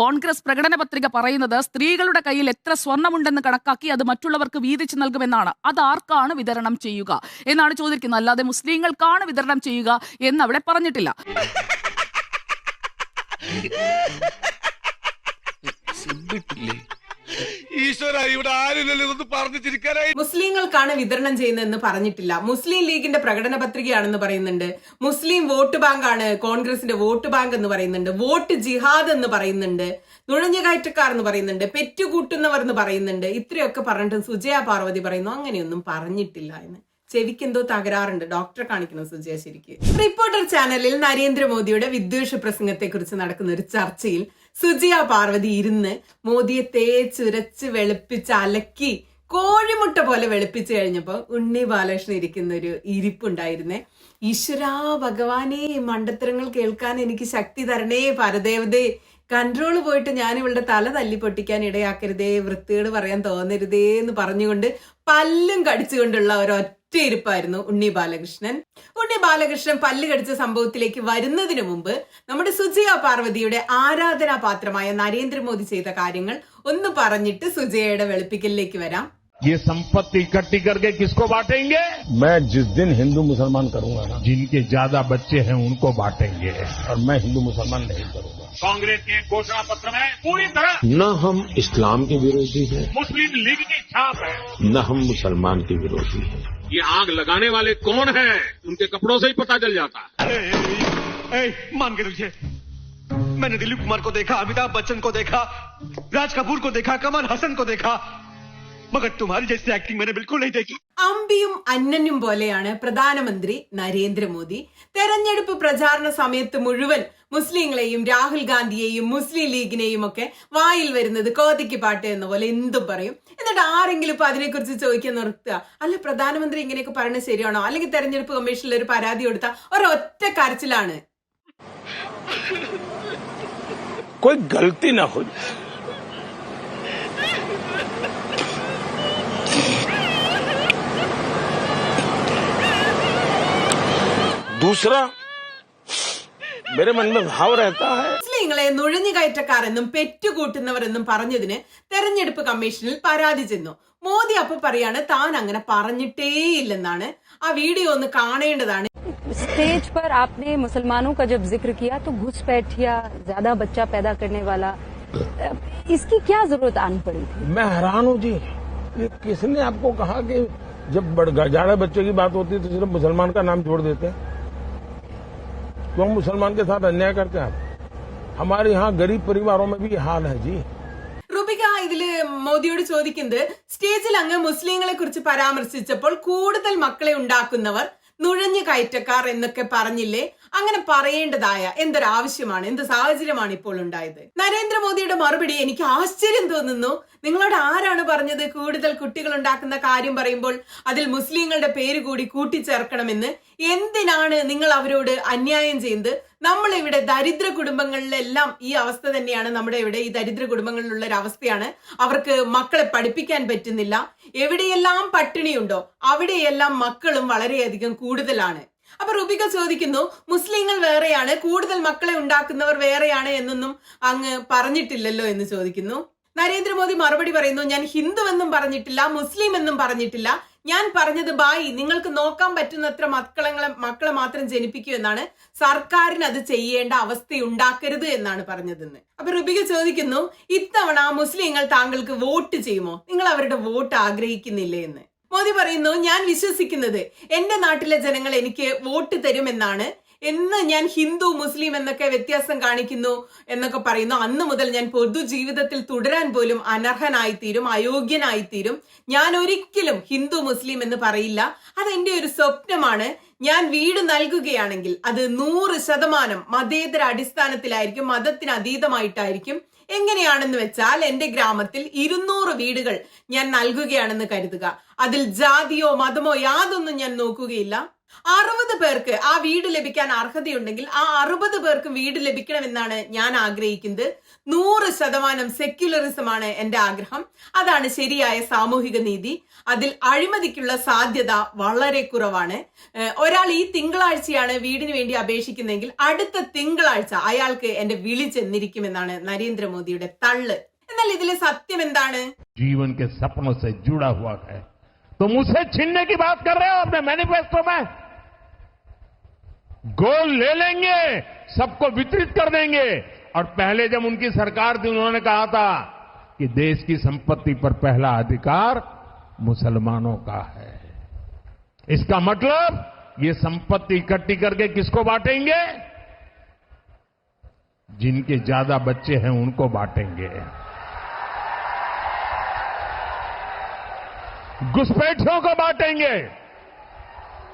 കോൺഗ്രസ് പ്രകടന പത്രിക പറയുന്നത് സ്ത്രീകളുടെ കയ്യിൽ എത്ര സ്വർണമുണ്ടെന്ന് കണക്കാക്കി അത് മറ്റുള്ളവർക്ക് വീതിച്ചു നൽകുമെന്നാണ്. അത് ആർക്കാണ് വിതരണം ചെയ്യുക? എന്നാണ് ചോദിക്കുന്നത്. അല്ലാതെ മുസ്ലിങ്ങൾക്കാണ് വിതരണം ചെയ്യുക എന്ന് അവിടെ പറഞ്ഞിട്ടില്ല ഈശ്വര ഇവിടെ ആരുമില്ലല്ലോ ഇതൊന്ന് പറഞ്ഞു മുസ്ലിങ്ങൾക്കാണ് വിതരണം ചെയ്യുന്നതെന്ന് പറഞ്ഞിട്ടില്ല. മുസ്ലിം ലീഗിന്റെ പ്രകടന പത്രികയാണെന്ന് പറയുന്നുണ്ട്. മുസ്ലിം വോട്ട് ബാങ്ക് ആണ് കോൺഗ്രസിന്റെ വോട്ട് ബാങ്ക് എന്ന് പറയുന്നുണ്ട്. വോട്ട് ജിഹാദ് എന്ന് പറയുന്നുണ്ട്. നുഴഞ്ഞുകയറ്റക്കാർ എന്ന് പറയുന്നുണ്ട്. പെറ്റുകൂട്ടുന്നവർ എന്ന് പറയുന്നുണ്ട്. ഇത്രയൊക്കെ പറഞ്ഞിട്ട് സുജയ പാർവതി പറയുന്നു. അങ്ങനെയൊന്നും പറഞ്ഞിട്ടില്ല എന്ന്. ചെവിക്കെന്തോ തകരാറുണ്ട്. ഡോക്ടറെ കാണിക്കണം സുജയ റിപ്പോർട്ടർ ചാനലിൽ നരേന്ദ്രമോദിയുടെ വിദ്വേഷ പ്രസംഗത്തെ കുറിച്ച് നടക്കുന്ന ഒരു ചർച്ചയിൽ സുജിയ പാർവതി ഇരുന്ന് മോദിയെ തേച്ചുരച്ച് വെളുപ്പിച്ച് അലക്കി കോഴിമുട്ട പോലെ വെളുപ്പിച്ച് കഴിഞ്ഞപ്പോ ഉണ്ണി ബാലകൃഷ്ണൻ ഇരിക്കുന്ന ഒരു ഇരിപ്പുണ്ടായിരുന്നേ. ഈശ്വരാ ഭഗവാനെ മണ്ടത്തരങ്ങൾ കേൾക്കാൻ എനിക്ക് ശക്തി തരണേ പരദേവതേ. കൺട്രോൾ പോയിട്ട് ഞാൻ ഇവളുടെ തല തല്ലി പൊട്ടിക്കാൻ ഇടയാക്കരുതേ വൃത്തികൾ പറയാൻ തോന്നരുതേ എന്ന് പറഞ്ഞുകൊണ്ട് പല്ലും കടിച്ചുകൊണ്ടുള്ള ഒരൊറ്റ ഇരിപ്പായിരുന്നു ഉണ്ണി ബാലകൃഷ്ണൻ. ഉണ്ണി ബാലകൃഷ്ണൻ പല്ല് കടിച്ച സംഭവത്തിലേക്ക് വരുന്നതിന് മുമ്പ് നമ്മുടെ സുജയ പാർവതിയുടെ ആരാധനാപാത്രമായ നരേന്ദ്രമോദി ചെയ്ത കാര്യങ്ങൾ ഒന്ന് പറഞ്ഞിട്ട് സുജയയുടെ വെളുപ്പിക്കലിലേക്ക് വരാം. ये संपत्ति इकट्ठी करके किसको बांटेंगे? मैं जिस दिन हिंदू मुसलमान करूँगा ना जिनके ज़्यादा बच्चे हैं उनको बांटेंगे। और मैं हिंदू मुसलमान नहीं करूँगा। कांग्रेस के घोषणा पत्र में पूरी तरह न हम इस्लाम के विरोधी हैं मुस्लिम लीग की छाप है। न हम मुसलमान के विरोधी हैं। ये आग लगाने वाले कौन हैं? उनके कपड़ों से ही पता चल जाता। है मान के तुझे मैंने दिलीप कुमार को देखा अमिताभ बच्चन को देखा राज कपूर को देखा कमल हसन को देखा। मगर तुम्हारी जैसी एक्टिंग मैंने बिल्कुल नहीं देखी അമ്പിയും അന്നനും പോലെയാണ് പ്രധാനമന്ത്രി നരേന്ദ്രമോദി തെരഞ്ഞെടുപ്പ് പ്രചാരണ സമയത്ത് മുഴുവൻ മുസ്ലിങ്ങളെയും രാഹുൽ ഗാന്ധിയെയും മുസ്ലിം ലീഗിനെയും ഒക്കെ വായിൽ വരുന്നത് കോതിക്ക് പാട്ട് എന്ന പോലെ എന്തും പറയും എന്നിട്ട് ആരെങ്കിലും ഇപ്പൊ അതിനെക്കുറിച്ച് ചോദിക്കാൻ നിർത്തുക അല്ല പ്രധാനമന്ത്രി ഇങ്ങനെയൊക്കെ പറയുന്നത് ശരിയാണോ അല്ലെങ്കിൽ തെരഞ്ഞെടുപ്പ് കമ്മീഷനിൽ ഒരു പരാതി കൊടുത്ത ഒരൊറ്റ കരച്ചിലാണ് कोई गलती ना हो दूसरा मेरे मन में भाव रहता है മുസ്ലിങ്ങളെ നുഴഞ്ഞുകയറ്റക്കാരെന്നും പെറ്റുകൂട്ടുന്നവരെന്നും പറഞ്ഞതിന് തെരഞ്ഞെടുപ്പ് കമ്മീഷനിൽ പരാതി ചെന്നു മോദി അപ്പൊ പറയാണ് താൻ അങ്ങനെ പറഞ്ഞിട്ടേയില്ലെന്നാണ് ആ വീഡിയോ ഒന്ന് കാണേണ്ടതാണ് स्टेज पर आपने मुसलमानों का जब जिक्र किया तो घुसपैठिया ज्यादा बच्चा पैदा करने वाला अ, इसकी क्या जरूरत आनी पड़ी थी मैं हैरान हूँ जी ये किसने आपको कहा कि जब बड़- जाड़े बच्चे की बात होती है तो सिर्फ मुसलमान का नाम जोड़ देते हैं क्यों मुसलमान के साथ अन्याय करते हैं आप हमारे यहाँ गरीब परिवारों में भी ये हाल है जी റുബിക ഇതില് മോദിയോട് ചോദിക്കുന്നത് സ്റ്റേജിൽ അങ്ങ് മുസ്ലിങ്ങളെ കുറിച്ച് പരാമർശിച്ചപ്പോൾ കൂടുതൽ മക്കളെ ഉണ്ടാക്കുന്നവർ നുഴഞ്ഞു കയറ്റക്കാർ എന്നൊക്കെ പറഞ്ഞില്ലേ? അങ്ങനെ പറയേണ്ടതായ എന്തൊരാവശ്യമാണ്? എന്ത് സാഹചര്യമാണ് ഇപ്പോൾ ഉണ്ടായത്? നരേന്ദ്രമോദിയുടെ മറുപടി എനിക്ക് ആശ്ചര്യം തോന്നുന്നു. നിങ്ങളോട് ആരാണ് പറഞ്ഞത് കൂടുതൽ കുട്ടികൾ ഉണ്ടാക്കുന്ന കാര്യം പറയുമ്പോൾ അതിൽ മുസ്ലിങ്ങളുടെ പേര് കൂടി കൂട്ടിച്ചേർക്കണമെന്ന്? എന്തിനാണ് നിങ്ങൾ അവരോട് അന്യായം ചെയ്യുന്നത്? നമ്മൾ ഇവിടെ ദരിദ്ര കുടുംബങ്ങളിലെല്ലാം ഈ അവസ്ഥ തന്നെയാണ് നമ്മുടെ ഇവിടെ ഈ ദരിദ്ര കുടുംബങ്ങളിലുള്ള ഒരു അവസ്ഥയാണ് അവർക്ക് മക്കളെ പഠിപ്പിക്കാൻ പറ്റുന്നില്ല. എവിടെയെല്ലാം പട്ടിണിയുണ്ടോ അവിടെയെല്ലാം മക്കളും വളരെയധികം കൂടുതലാണ്. അപ്പൊ റുബിക ചോദിക്കുന്നു മുസ്ലിങ്ങൾ വേറെയാണ് കൂടുതൽ മക്കളെ ഉണ്ടാക്കുന്നവർ വേറെയാണ് എന്നൊന്നും അങ്ങ് പറഞ്ഞിട്ടില്ലല്ലോ എന്ന് ചോദിക്കുന്നു. നരേന്ദ്രമോദി മറുപടി പറയുന്നു ഞാൻ ഹിന്ദു എന്നും പറഞ്ഞിട്ടില്ല മുസ്ലിം എന്നും പറഞ്ഞിട്ടില്ല ഞാൻ പറഞ്ഞത് ബായി നിങ്ങൾക്ക് നോക്കാൻ പറ്റുന്നത്ര മക്കളെ മക്കളെ മാത്രം ജനിപ്പിക്കൂ എന്നാണ്. സർക്കാരിന് അത് ചെയ്യേണ്ട അവസ്ഥയുണ്ടാക്കരുത് എന്നാണ് പറഞ്ഞതെന്ന്. അപ്പൊ റുബിക ചോദിക്കുന്നു ഇത്തവണ മുസ്ലിങ്ങൾ താങ്കൾക്ക് വോട്ട് ചെയ്യുമോ? നിങ്ങൾ അവരുടെ വോട്ട് ആഗ്രഹിക്കുന്നില്ലേ എന്ന്. മോദി പറയുന്നു ഞാൻ വിശ്വസിക്കുന്നത് എന്റെ നാട്ടിലെ ജനങ്ങൾ എനിക്ക് വോട്ട് തരുമെന്നാണ് എന്ന് ഞാൻ ഹിന്ദു മുസ്ലിം എന്നൊക്കെ വ്യത്യാസം കാണിക്കുന്നു എന്നൊക്കെ പറയുന്നു. അന്ന് മുതൽ ഞാൻ പൊതുജീവിതത്തിൽ തുടരാൻ പോലും അനർഹനായിത്തീരും അയോഗ്യനായിത്തീരും. ഞാൻ ഒരിക്കലും ഹിന്ദു മുസ്ലിം എന്ന് പറയില്ല. അതെന്റെ ഒരു സ്വപ്നമാണ്. ഞാൻ വീട് നൽകുകയാണെങ്കിൽ അത് നൂറ് ശതമാനം മതേതര അടിസ്ഥാനത്തിലായിരിക്കും മതത്തിന് അതീതമായിട്ടായിരിക്കും. എങ്ങനെയാണെന്ന് വെച്ചാൽ എന്റെ ഗ്രാമത്തിൽ ഇരുന്നൂറ് വീടുകൾ ഞാൻ നൽകുകയാണെന്ന് കരുതുക. അതിൽ ജാതിയോ മതമോ യാതൊന്നും ഞാൻ നോക്കുകയില്ല. അറുപത് പേർക്ക് ആ വീട് ലഭിക്കാൻ അർഹതയുണ്ടെങ്കിൽ ആ അറുപത് പേർക്ക് വീട് ലഭിക്കണമെന്നാണ് ഞാൻ ആഗ്രഹിക്കുന്നത് നൂറ് ശതമാനം സെക്യുലറിസമാണ് എന്റെ ആഗ്രഹം അതാണ് ശരിയായ സാമൂഹിക നീതി അതിൽ അഴിമതിക്കുള്ള സാധ്യത വളരെ കുറവാണ് ഏഹ് ഒരാൾ ഈ തിങ്കളാഴ്ചയാണ് വീടിന് വേണ്ടി അപേക്ഷിക്കുന്നതെങ്കിൽ അടുത്ത തിങ്കളാഴ്ച അയാൾക്ക് എന്റെ വിളി ചെന്നിരിക്കുമെന്നാണ് നരേന്ദ്രമോദിയുടെ തള്ള് എന്നാൽ ഇതിലെ സത്യം എന്താണ് जीवन के सपनों से जुड़ा हुआ है तो मुझसे छीनने की बात कर रहे हो अपने मैनिफेस्टो में गोल ले लेंगे, सबको वितरित कर देंगे। और पहले जब उनकी सरकार थी, उन्होंने कहा था कि देश की संपत्ति पर पहला अधिकार मुसलमानों का है। इसका मतलब ये संपत्ति इकट्ठी करके किसको बांटेंगे? जिनके ज़्यादा बच्चे हैं, उनको बांटेंगे। घुसपैठियों को बांटेंगे।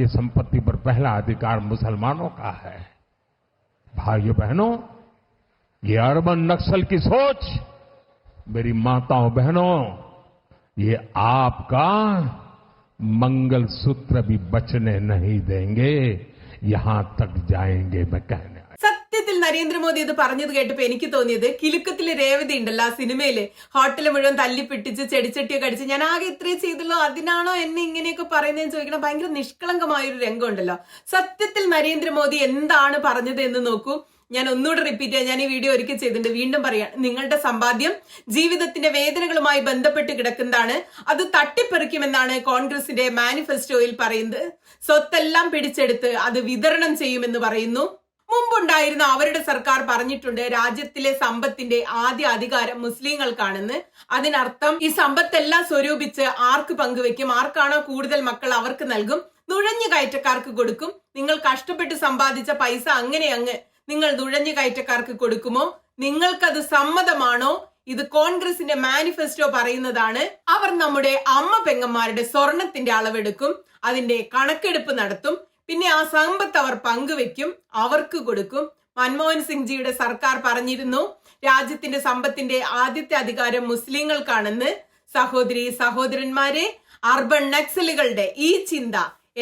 ये संपत्ति पर पहला अधिकार मुसलमानों का है। भाइयों बहनों, ये अरबन नक्सल की सोच, मेरी माताओं बहनों, ये आपका मंगल सूत्र भी बचने नहीं देंगे। यहाँ तक जाएँगे, मैं कहने നരേന്ദ്രമോദി ഇത് പറഞ്ഞത് കേട്ടപ്പോ എനിക്ക് തോന്നിയത് കിലുക്കത്തിലെ രേവതി ഉണ്ടല്ലോ ആ സിനിമയിൽ. ഹോട്ടൽ മുഴുവൻ തല്ലിപ്പിട്ടിച്ച് ചെടിച്ചട്ടിയൊക്കെ അടിച്ച് ഞാൻ ആകെ ഇത്രേ ചെയ്തുള്ളൂ. അതിനാണോ എന്നെ ഇങ്ങനെയൊക്കെ പറയുന്നതെന്ന് ചോദിക്കണം. ഭയങ്കര നിഷ്കളങ്കമായ ഒരു രംഗം ഉണ്ടല്ലോ. സത്യത്തിൽ നരേന്ദ്രമോദി എന്താണ് പറഞ്ഞത് എന്ന് നോക്കൂ. ഞാൻ ഒന്നുകൂടെ റിപ്പീറ്റ് ചെയ്യാം. ഞാൻ ഈ വീഡിയോ ഒരിക്കൽ ചെയ്തിട്ടുണ്ട്. വീണ്ടും പറയാം. നിങ്ങളുടെ സമ്പാദ്യം ജീവിതത്തിന്റെ വേദനകളുമായി ബന്ധപ്പെട്ട് കിടക്കുന്നതാണ്. അത് തട്ടിപ്പറിക്കുമെന്നാണ് കോൺഗ്രസിന്റെ മാനിഫെസ്റ്റോയിൽ പറയുന്നത്. സ്വത്തെല്ലാം പിടിച്ചെടുത്ത് അത് വിതരണം ചെയ്യുമെന്ന് പറയുന്നു. മുമ്പുണ്ടായിരുന്ന അവരുടെ സർക്കാർ പറഞ്ഞിട്ടുണ്ട് രാജ്യത്തിലെ സമ്പത്തിന്റെ ആദ്യ അധികാരം മുസ്ലിങ്ങൾക്കാണെന്ന്. അതിനർത്ഥം ഈ സമ്പത്തെല്ലാം സ്വരൂപിച്ച് ആർക്ക് പങ്കുവെക്കും? ആർക്കാണോ കൂടുതൽ മക്കൾ അവർക്ക് നൽകും? നുഴഞ്ഞു കയറ്റക്കാർക്ക് കൊടുക്കും? നിങ്ങൾ കഷ്ടപ്പെട്ട് സമ്പാദിച്ച പൈസ അങ്ങനെ അങ്ങ് നിങ്ങൾ നുഴഞ്ഞു കയറ്റക്കാർക്ക് കൊടുക്കുമോ? നിങ്ങൾക്കത് സമ്മതമാണോ? ഇത് കോൺഗ്രസിന്റെ മാനിഫെസ്റ്റോ പറയുന്നതാണ്. അവർ നമ്മുടെ അമ്മ പെങ്ങന്മാരുടെ സ്വർണത്തിന്റെ അളവെടുക്കും അതിന്റെ കണക്കെടുപ്പ് നടത്തും. പിന്നെ ആ സമ്പത്ത് അവർ പങ്കുവെക്കും അവർക്ക് കൊടുക്കും. മൻമോഹൻ സിംഗ് ജിയുടെ സർക്കാർ പറഞ്ഞിരുന്നു രാജ്യത്തിന്റെ സമ്പത്തിന്റെ ആദ്യത്തെ അധികാരം മുസ്ലിങ്ങൾക്കാണെന്ന്. സഹോദരി സഹോദരന്മാരെ അർബൻ നക്സലുകളുടെ ഈ ചിന്ത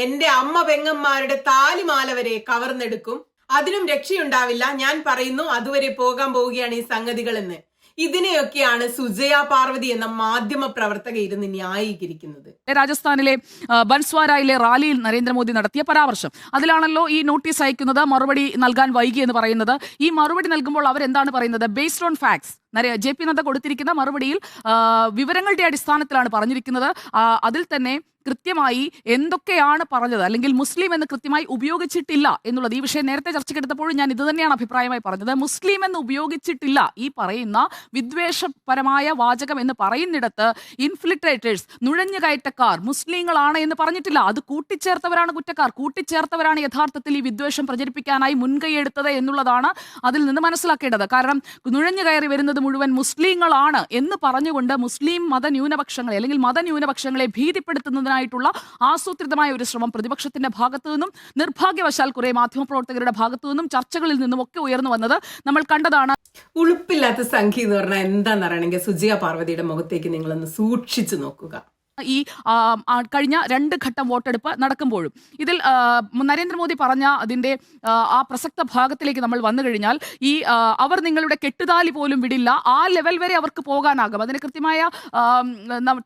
എന്റെ അമ്മ പെങ്ങന്മാരുടെ താലിമാല വരെ കവർന്നെടുക്കും. അതിനും രക്ഷയുണ്ടാവില്ല. ഞാൻ പറയുന്നു അതുവരെ പോകാൻ പോവുകയാണ് ഈ സംഗതികൾ എന്ന് ഇതിനെയൊക്കെയാണ് സുജയ പാർവതി എന്ന മാധ്യമ പ്രവർത്തക ഇരുന്ന് ന്യായീകരിക്കുന്നത്. രാജസ്ഥാനിലെ ബൻസ്വാരയിലെ റാലിയിൽ നരേന്ദ്രമോദി നടത്തിയ പരാമർശം. അതിലാണല്ലോ ഈ നോട്ടീസ് അയക്കുന്നത് മറുപടി നൽകാൻ വൈകി എന്ന് പറയുന്നത്. ഈ മറുപടി നൽകുമ്പോൾ അവരെന്താണ് പറയുന്നത്? Based on facts J P Nadda കൊടുത്തിരിക്കുന്ന മറുപടിയിൽ വിവരങ്ങളുടെ അടിസ്ഥാനത്തിലാണ് പറഞ്ഞിരിക്കുന്നത്. അതിൽ തന്നെ കൃത്യമായി എന്തൊക്കെയാണ് പറഞ്ഞത്? അല്ലെങ്കിൽ മുസ്ലിം എന്ന് കൃത്യമായി ഉപയോഗിച്ചിട്ടില്ല എന്നുള്ളത് ഈ വിഷയം നേരത്തെ ചർച്ചയ്ക്കെടുത്തപ്പോഴും ഞാൻ ഇതുതന്നെയാണ് അഭിപ്രായമായി പറഞ്ഞത്. മുസ്ലിം എന്ന് ഉപയോഗിച്ചിട്ടില്ല ഈ പറയുന്ന വിദ്വേഷപരമായ വാചകം എന്ന് പറയുന്നിടത്ത് ഇൻഫിൽട്രേറ്റേഴ്സ് നുഴഞ്ഞുകയറ്റക്കാർ മുസ്ലിങ്ങളാണ് എന്ന് പറഞ്ഞിട്ടില്ല. അത് കൂട്ടിച്ചേർത്തവരാണ് കുറ്റക്കാർ. കൂട്ടിച്ചേർത്തവരാണ് യഥാർത്ഥത്തിൽ ഈ വിദ്വേഷം പ്രചരിപ്പിക്കാനായി മുൻകൈയെടുത്തത് എന്നുള്ളതാണ് അതിൽ നിന്ന് മനസ്സിലാക്കേണ്ടത്. കാരണം നുഴഞ്ഞു കയറി വരുന്നത് മുഴുവൻ മുസ്ലിങ്ങളാണ് എന്ന് പറഞ്ഞുകൊണ്ട് മുസ്ലിം മതന്യൂനപക്ഷങ്ങളെ അല്ലെങ്കിൽ മതന്യൂനപക്ഷങ്ങളെ ഭീതിപ്പെടുത്തുന്നതിനായിട്ടുള്ള ആസൂത്രിതമായ ഒരു ശ്രമം പ്രതിപക്ഷത്തിന്റെ ഭാഗത്തു നിന്നും നിർഭാഗ്യവശാൽ കുറെ മാധ്യമപ്രവർത്തകരുടെ ഭാഗത്തു നിന്നും ചർച്ചകളിൽ നിന്നും ഒക്കെ ഉയർന്നു വന്നത് നമ്മൾ കണ്ടതാണ്. ഉളുപ്പില്ലാത്ത സംഖ്യ എന്ന് പറഞ്ഞാൽ എന്താണെന്ന് പറയണെങ്കിൽ സുജിയ പാർവതിയുടെ മുഖത്തേക്ക് നിങ്ങളൊന്ന് സൂക്ഷിച്ചു നോക്കുക. ഈ കഴിഞ്ഞ രണ്ട് ഘട്ടം വോട്ടെടുപ്പ് നടക്കുമ്പോഴും. ഇതിൽ നരേന്ദ്രമോദി പറഞ്ഞ അതിന്റെ ആ, പ്രസക്ത ഭാഗത്തിലേക്ക് നമ്മൾ വന്നു കഴിഞ്ഞാൽ ഈ അവർ നിങ്ങളുടെ കെട്ടുതാലി പോലും വിടില്ല. ആ ലെവൽ വരെ അവർക്ക് പോകാനാകും. അതിന് കൃത്യമായ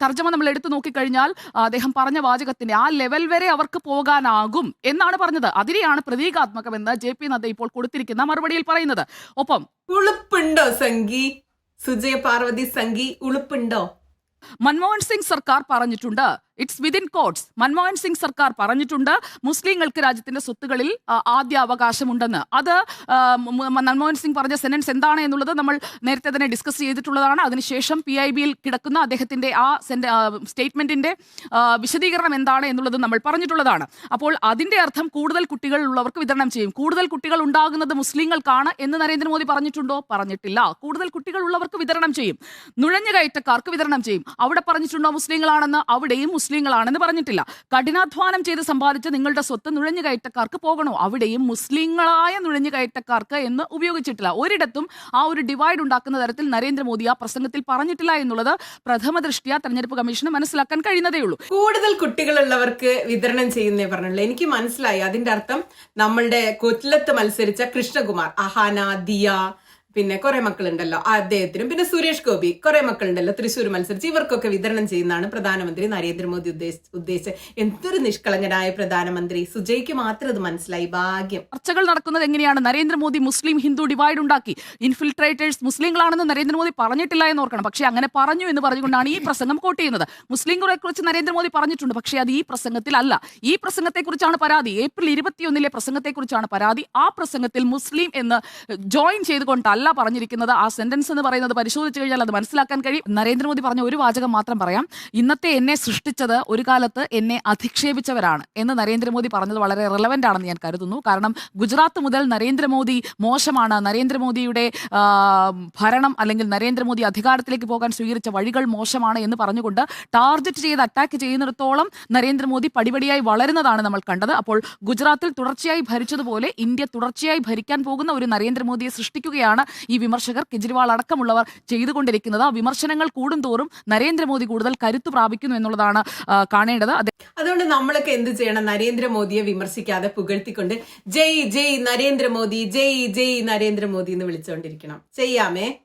തർജമ നമ്മൾ എടുത്തു നോക്കിക്കഴിഞ്ഞാൽ അദ്ദേഹം പറഞ്ഞ വാചകത്തിന് ആ ലെവൽ വരെ അവർക്ക് പോകാനാകും എന്നാണ് പറഞ്ഞത്. അതിനെയാണ് പ്രതീകാത്മകമെന്ന് ജെ പി നദ്ദ ഇപ്പോൾ കൊടുത്തിരിക്കുന്ന മറുപടിയിൽ പറയുന്നത്. ഒപ്പം ഉളുപ്പുണ്ടോ സംഗി? സുജയ പാർവതി സംഗി ഉളുപ്പുണ്ടോ? മൻമോഹൻ സിംഗ് സർക്കാർ പറഞ്ഞിട്ടുണ്ട് it's within quotes Manmohan Singh സർക്കാർ പറഞ്ഞിട്ടുണ്ട് മുസ്ലിങ്ങൾക്ക് രാജ്യത്തിന്റെ സ്വത്തുകളിൽ ആദ്യ അവകാശമുണ്ടെന്ന്. അത് മൻമോഹൻ സിംഗ് പറഞ്ഞ സെന്റൻസ് എന്താണ് എന്നുള്ളത് നമ്മൾ നേരത്തെ തന്നെ ഡിസ്കസ് ചെയ്തിട്ടുള്ളതാണ്. അതിനുശേഷം പി ഐ ബിയിൽ കിടക്കുന്ന അദ്ദേഹത്തിന്റെ ആ, സ്റ്റേറ്റ്മെന്റിന്റെ വിശദീകരണം എന്താണ് എന്നുള്ളത് നമ്മൾ പറഞ്ഞിട്ടുള്ളതാണ്. അപ്പോൾ അതിന്റെ അർത്ഥം കൂടുതൽ കുട്ടികൾ ഉള്ളവർക്ക് വിതരണം ചെയ്യും. കൂടുതൽ കുട്ടികൾ ഉണ്ടാകുന്നത് മുസ്ലിങ്ങൾക്കാണ് എന്ന് നരേന്ദ്രമോദി പറഞ്ഞിട്ടുണ്ടോ? പറഞ്ഞിട്ടില്ല. കൂടുതൽ കുട്ടികൾ ഉള്ളവർക്ക് വിതരണം ചെയ്യും. നുഴഞ്ഞുകയറ്റക്കാർക്ക് വിതരണം ചെയ്യും. അവിടെ പറഞ്ഞിട്ടുണ്ടോ മുസ്ലിങ്ങളാണെന്ന്? അവിടെയും മുസ്ലിങ്ങളാണെന്ന് പറഞ്ഞിട്ടില്ല. കഠിനാധ്വാനം ചെയ്ത് സമ്പാദിച്ച നിങ്ങളുടെ സ്വത്ത് നുഴഞ്ഞുകയറ്റക്കാർക്ക് പോകണോ? അവിടെയും മുസ്ലിങ്ങളായ നുഴഞ്ഞുകയറ്റക്കാർക്ക് എന്ന് ഉപയോഗിച്ചിട്ടില്ല. ഒരിടത്തും ആ ഒരു ഡിവൈഡ് ഉണ്ടാക്കുന്ന തരത്തിൽ നരേന്ദ്രമോദി ആ പ്രസംഗത്തിൽ പറഞ്ഞിട്ടില്ല എന്നുള്ളത് പ്രഥമ ദൃഷ്ടിയ തെരഞ്ഞെടുപ്പ് കമ്മീഷന് മനസ്സിലാക്കാൻ കഴിയുന്നതേ ഉള്ളൂ. കൂടുതൽ കുട്ടികളുള്ളവർക്ക് വിതരണം ചെയ്യുന്നേ പറഞ്ഞുള്ളൂ. എനിക്ക് മനസ്സിലായി. അതിന്റെ അർത്ഥം നമ്മളുടെ കൊല്ലത്ത് മത്സരിച്ച കൃഷ്ണകുമാർ അഹാന ദിയ പിന്നെ കുറെ മക്കളുണ്ടല്ലോ. അദ്ദേഹത്തിനും പിന്നെ സുരേഷ് ഗോപി. കുറെ മക്കളുണ്ടല്ലോ. തൃശ്ശൂർ മത്സരിച്ച് ഇവർക്കൊക്കെ വിതരണം ചെയ്യുന്നതാണ് പ്രധാനമന്ത്രി നരേന്ദ്രമോദി ഉദ്ദേശിച്ച ഉദ്ദേശിച്ച എന്തൊരു നിഷ്കളങ്കനായ പ്രധാനമന്ത്രി. സുജയ്ക്ക് മാത്രം അത് മനസ്സിലായി. ഭാഗ്യം. ചർച്ചകൾ നടക്കുന്നത് എങ്ങനെയാണ്? നരേന്ദ്രമോദി മുസ്ലിം ഹിന്ദു ഡിവൈഡ് ഉണ്ടാക്കി. ഇൻഫിൽട്രേറ്റേഴ്സ് മുസ്ലിങ്ങളാണെന്ന് നരേന്ദ്രമോദി പറഞ്ഞിട്ടില്ല എന്ന് ഓർക്കണം പക്ഷേ അങ്ങനെ പറഞ്ഞു എന്ന് പറഞ്ഞുകൊണ്ടാണ് ഈ പ്രസംഗം കോട്ട് ചെയ്യുന്നത് മുസ്ലിങ്ങളെ കുറിച്ച് നരേന്ദ്രമോദി പറഞ്ഞിട്ടുണ്ട്. പക്ഷേ അത് ഈ പ്രസംഗത്തിൽ അല്ല ഈ പ്രസംഗത്തെക്കുറിച്ചാണ് പരാതി. ഏപ്രിൽ ഇരുപത്തിയൊന്നിലെ പ്രസംഗത്തെക്കുറിച്ചാണ് പരാതി. ആ പ്രസംഗത്തിൽ മുസ്ലിം എന്ന് ജോയിൻ ചെയ്തുകൊണ്ടല്ല പറഞ്ഞിരിക്കുന്നത് ആ സെന്റൻസ് എന്ന് പറയുന്നത് പരിശോധിച്ചു കഴിഞ്ഞാൽ അത് മനസ്സിലാക്കാൻ കഴിയും. നരേന്ദ്രമോദി പറഞ്ഞ ഒരു വാചകം മാത്രം പറയാം. ഇന്നത്തെ എന്നെ സൃഷ്ടിച്ചത് ഒരു കാലത്ത് എന്നെ അധിക്ഷേപിച്ചവരാണ് എന്ന് നരേന്ദ്രമോദി പറഞ്ഞത് വളരെ റിലവന്റ് ആണെന്ന് ഞാൻ കരുതുന്നു. കാരണം ഗുജറാത്ത് മുതൽ നരേന്ദ്രമോദി മോശമാണ്. നരേന്ദ്രമോദിയുടെ ഭരണം അല്ലെങ്കിൽ നരേന്ദ്രമോദി അധികാരത്തിലേക്ക് പോകാൻ സ്വീകരിച്ച വഴികൾ മോശമാണ് എന്ന് പറഞ്ഞുകൊണ്ട് ടാർഗറ്റ് ചെയ്ത് അറ്റാക്ക് ചെയ്യുന്നിടത്തോളം നരേന്ദ്രമോദി പടിപടിയായി വളരുന്നതാണ് നമ്മൾ കണ്ടത്. അപ്പോൾ ഗുജറാത്തിൽ തുടർച്ചയായി ഭരിച്ചതുപോലെ ഇന്ത്യ തുടർച്ചയായി ഭരിക്കാൻ പോകുന്ന ഒരു നരേന്ദ്രമോദിയെ സൃഷ്ടിക്കുകയാണ് ഈ വിമർശകർ കെജ്രിവാൾ അടക്കമുള്ളവർ ചെയ്തുകൊണ്ടിരിക്കുന്നത്. ആ വിമർശനങ്ങൾ കൂടുന്തോറും നരേന്ദ്രമോദി കൂടുതൽ കരുത്തു പ്രാപിക്കുന്നു എന്നുള്ളതാണ് കാണേണ്ടത്. അതുകൊണ്ട് നമ്മളൊക്കെ എന്ത് ചെയ്യണം? നരേന്ദ്രമോദിയെ വിമർശിക്കാതെ പുകഴ്ത്തിക്കൊണ്ട് ജയ് ജയ് നരേന്ദ്രമോദി ജയ് ജയ് നരേന്ദ്രമോദി എന്ന് വിളിച്ചുകൊണ്ടിരിക്കണം ചെയ്യാമേ?